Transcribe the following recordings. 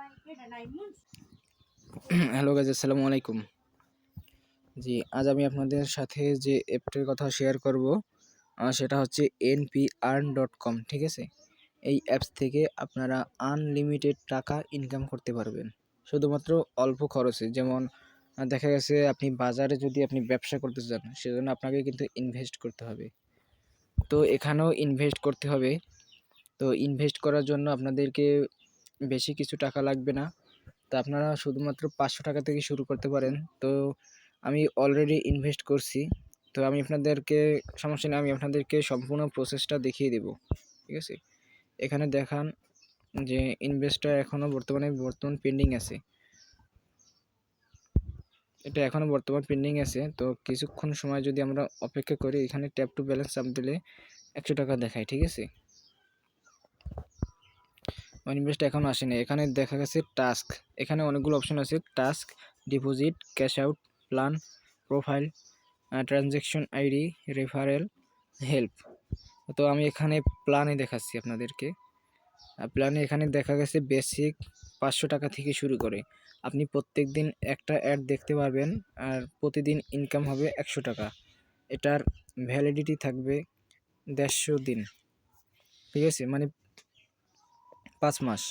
Hello guys আসসালামু আলাইকুম। জি, আজ আমি আপনাদের সাথে যে অ্যাপটির কথা শেয়ার করব সেটা হচ্ছে এনপি ডট কম ঠিক আছে? এই অ্যাপস থেকে আপনারা আনলিমিটেড টাকা ইনকাম করতে পারবেন। শুধুমাত্র অল্প খরচে, যেমন দেখা গেছে আপনি বাজারে যদি আপনি ব্যবসা করতে চান, সেজন্য আপনাকে কিন্তু ইনভেস্ট করতে হবে। তো এখানেও ইনভেস্ট করতে হবে। তো ইনভেস্ট করার জন্য আপনাদেরকে বেশি কিছু টাকা লাগবে না। তো আপনারা শুধুমাত্র পাঁচশো টাকা থেকে শুরু করতে পারেন। তো আমি অলরেডি ইনভেস্ট করছি। তো আমি আপনাদেরকে, সমস্যা নেই, আমি আপনাদেরকে সম্পূর্ণ প্রসেসটা দেখিয়ে দেব। ঠিক আছে? এখানে দেখান যে ইনভেস্টটা এখনও বর্তমানে বর্তমান পেন্ডিং আছে। এটা এখনও বর্তমান পেন্ডিং আছে। তো কিছুক্ষণ সময় যদি আমরা অপেক্ষা করি, এখানে ট্যাপ টু ব্যালেন্স চাপ দিলে একশো টাকা দেখায়। ঠিক আছে? ইনভেস্ট এখনও আসেনি। এখানে দেখা গেছে টাস্ক এখানে অনেকগুলো অপশন আছে। Task deposit cash out plan profile transaction ID referral help তো আমি এখানে প্ল্যানে দেখাচ্ছি আপনাদেরকে। প্ল্যানে এখানে দেখা গেছে বেসিক পাঁচশো টাকা থেকে শুরু করে। আপনি প্রত্যেক দিন একটা অ্যাড দেখতে পারবেন, আর প্রতিদিন ইনকাম হবে একশো টাকা। এটার ভ্যালিডিটি থাকবে দেড়শো দিন। ঠিক আছে? মানে পাঁচ মাস।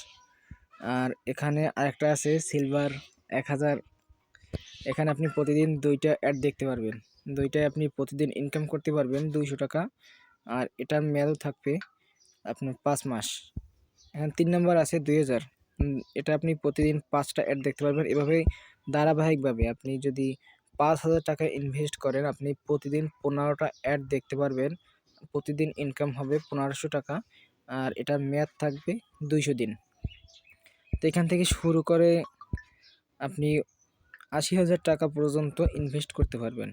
আর এখানে আরেকটা আছে সিলভার এক হাজার। এখানে আপনি প্রতিদিন দুইটা অ্যাড দেখতে পারবেন। দুইটায় আপনি প্রতিদিন ইনকাম করতে পারবেন দুইশো টাকা। আর এটার মেয়াদও থাকবে আপনার পাঁচ মাস। এখানে তিন নম্বর আছে দুই হাজার। এটা আপনি প্রতিদিন পাঁচটা অ্যাড দেখতে পারবেন। এভাবেই ধারাবাহিকভাবে আপনি যদি পাঁচ হাজার টাকা ইনভেস্ট করেন, আপনি প্রতিদিন পনেরোটা অ্যাড দেখতে পারবেন। প্রতিদিন ইনকাম হবে পনেরোশো টাকা। আর এটার মেয়াদ থাকবে দুইশো দিন। তো এখান থেকে শুরু করে আপনি আশি হাজার টাকা পর্যন্ত ইনভেস্ট করতে পারবেন।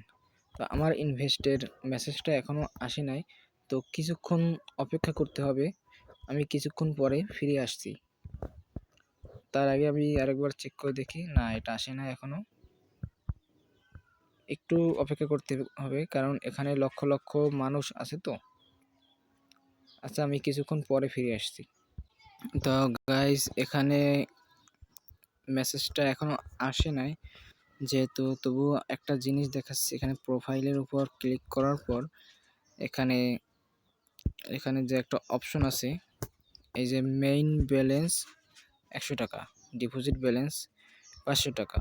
তো আমার ইনভেস্টের মেসেজটা এখনও আসে নাই। তো কিছুক্ষণ অপেক্ষা করতে হবে। আমি কিছুক্ষণ পরে ফিরে আসছি। তার আগে আমি আরেকবার চেক করে দেখি। না, এটা আসে না এখনও একটু অপেক্ষা করতে হবে, কারণ এখানে লক্ষ লক্ষ মানুষ আছে তো। আচ্ছা আমি কিছুক্ষণ পরে ফিরে আসছি। তো গাইস এখানে মেসেজটা এখনও আসে নাই। যেহেতু তবুও একটা জিনিস দেখাচ্ছি, এখানে প্রোফাইলের উপর ক্লিক করার পর এখানে এখানে যে একটা অপশন আছে, এই যে মেইন ব্যালেন্স একশো টাকা ডিপোজিট ব্যালেন্স পাঁচশো টাকা।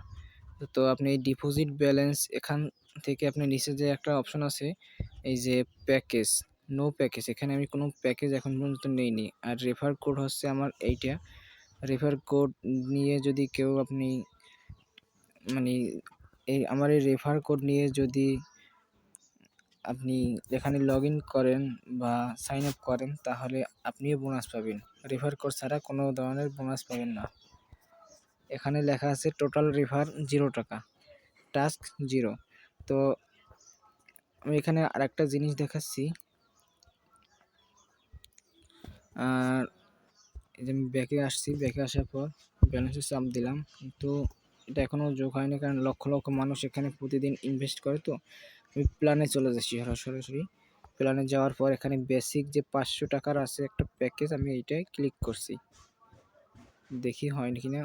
তো আপনি এই ডিপোজিট ব্যালেন্স এখান থেকে আপনি নিচে যে একটা অপশন আছে, এই যে প্যাকেজ নো প্যাকেজ এখানে আমি কোনো প্যাকেজ এখন পর্যন্ত নেইনি। আর রেফার কোড হচ্ছে আমার এইটা। রেফার কোড নিয়ে যদি কেউ আপনি মানে এই আমার এই রেফার কোড নিয়ে যদি আপনি এখানে লগ করেন বা সাইন আপ করেন, তাহলে আপনিও বোনাস পাবেন। রেফার কোড ছাড়া কোনো ধরনের বোনাস পাবেন না। এখানে লেখা আছে টোটাল রেফার জিরো টাকা। টাস্ক জিরো তো আমি এখানে আরেকটা জিনিস দেখাচ্ছি। আর এই যে আমি ব্যাকে আসছি ব্যাকে আসার পর ব্যালেন্সে চাপ দিলাম। কিন্তু এটা এখনও যোগ হয়নি কারণ লক্ষ লক্ষ মানুষ এখানে প্রতিদিন ইনভেস্ট করে তো। আমি প্ল্যানে চলে যাচ্ছি সরাসরি। প্ল্যানে যাওয়ার পর এখানে বেসিক যে পাঁচশো টাকার আছে একটা প্যাকেজ আমি এইটাই ক্লিক করছি। দেখি হয়নি কিনা।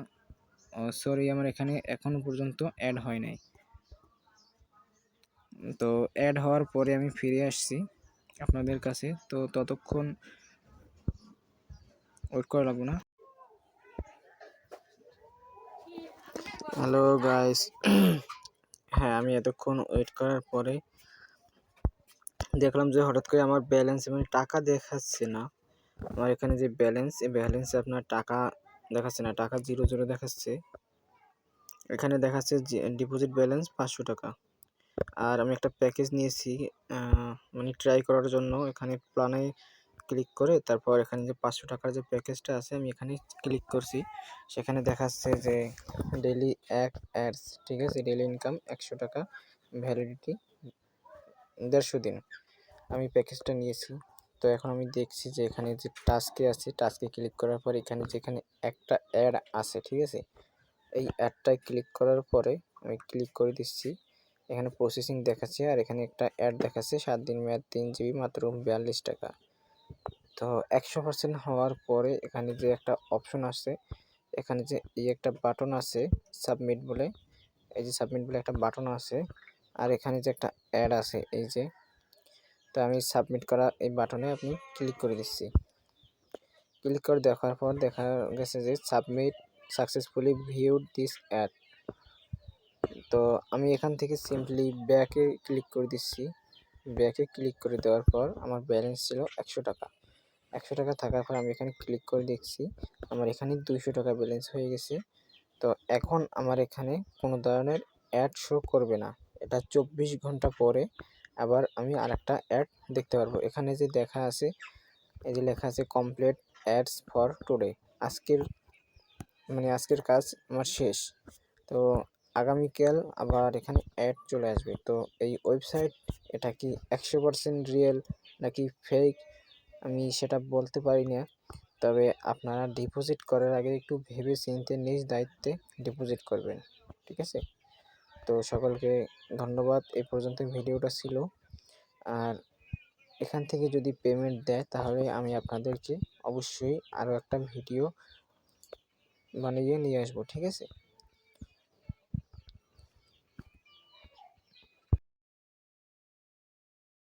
সরি আমার এখানে এখনও পর্যন্ত অ্যাড হয় নাই। তো অ্যাড হওয়ার পরে আমি ফিরে আসছি আপনাদের কাছে। তো ততক্ষণ ওয়েট করা লাগবো না। হ্যালো গাইস হ্যাঁ আমি এতক্ষণ ওয়েট করার পরে দেখলাম যে হঠাৎ করে আমার ব্যালেন্স মানে টাকা দেখাচ্ছে না। আমার এখানে যে ব্যালেন্স, এই ব্যালেন্সে আপনার টাকা দেখাচ্ছে না, টাকা জিরো জিরো দেখাচ্ছে। এখানে দেখাচ্ছে ডিপোজিট ব্যালেন্স পাঁচশো টাকা। আর আমি একটা প্যাকেজ নিয়েছি মানে ট্রাই করার জন্য। এখানে প্ল্যানে ক্লিক করে তারপর এখানে যে পাঁচশো টাকার যে প্যাকেজটা আছে, আমি এখানে ক্লিক করছি। সেখানে দেখাচ্ছে যে ডেলি এক অ্যাডস ঠিক আছে? ডেলি ইনকাম একশো টাকা ভ্যালিডিটি দেড়শো দিন। আমি প্যাকেজটা নিয়েছি। তো এখন আমি দেখছি যে এখানে যে টাস্কে আছে টাস্কে ক্লিক করার পর এখানে যেখানে একটা অ্যাড আছে, ঠিক আছে? এই অ্যাডটায় ক্লিক করার পরে আমি ক্লিক করে দিচ্ছি। এখানে প্রসেসিং দেখাচ্ছে আর এখানে একটা অ্যাড দেখাচ্ছে, সাত দিন মেয়াদ তিন জিবি মাত্র বিয়াল্লিশ টাকা। তো একশো পার্সেন্ট হওয়ার পরে এখানে যে একটা অপশন আসছে এখানে যে এই একটা বাটন আছে সাবমিট বলে, এই যে সাবমিট বলে একটা বাটন আছে আর এখানে যে একটা অ্যাড আছে এই যে, তো আমি সাবমিট করা এই বাটনে আপনি ক্লিক করে দিচ্ছি। ক্লিক করে দেখার পর দেখা গেছে যে submit successfully viewed this ad তো আমি এখান থেকে সিম্পলি ব্যাকে ক্লিক করে দিচ্ছি। ব্যাকে ক্লিক করে দেওয়ার পর আমার ব্যালেন্স ছিল একশো টাকা। একশো টাকা থাকার পর আমি এখানে ক্লিক করে দেখছি আমার এখানে দুইশো টাকা ব্যালেন্স হয়ে গেছে। তো এখন আমার এখানে কোনো ধরনের অ্যাড শো করবে না। এটা চব্বিশ ঘণ্টা পরে আবার আমি আর একটা অ্যাড দেখতে পারব। এখানে যে দেখা আছে, এই যে লেখা আছে কমপ্লিট অ্যাডস ফর টুডে। আজকের মানে আজকের কাজ আমার শেষ। তো আগামীকাল আবার এখানে অ্যাড চলে আসবে। তো এই ওয়েবসাইট এটা কি একশো পার্সেন্ট রিয়েল নাকি ফেক আমি সেটা বলতে পারি না। তবে আপনারা ডিপোজিট করার আগে একটু ভেবে চিনতে, নিজ দায়িত্বে ডিপোজিট করবেন। ঠিক আছে? তো সকলকে ধন্যবাদ। এই পর্যন্ত ভিডিওটা ছিল। আর এখান থেকে যদি পেমেন্ট দেয়, তাহলে আমি আপনাদেরকে অবশ্যই আরও একটা ভিডিও বানিয়ে নিয়ে আসব। ঠিক আছে?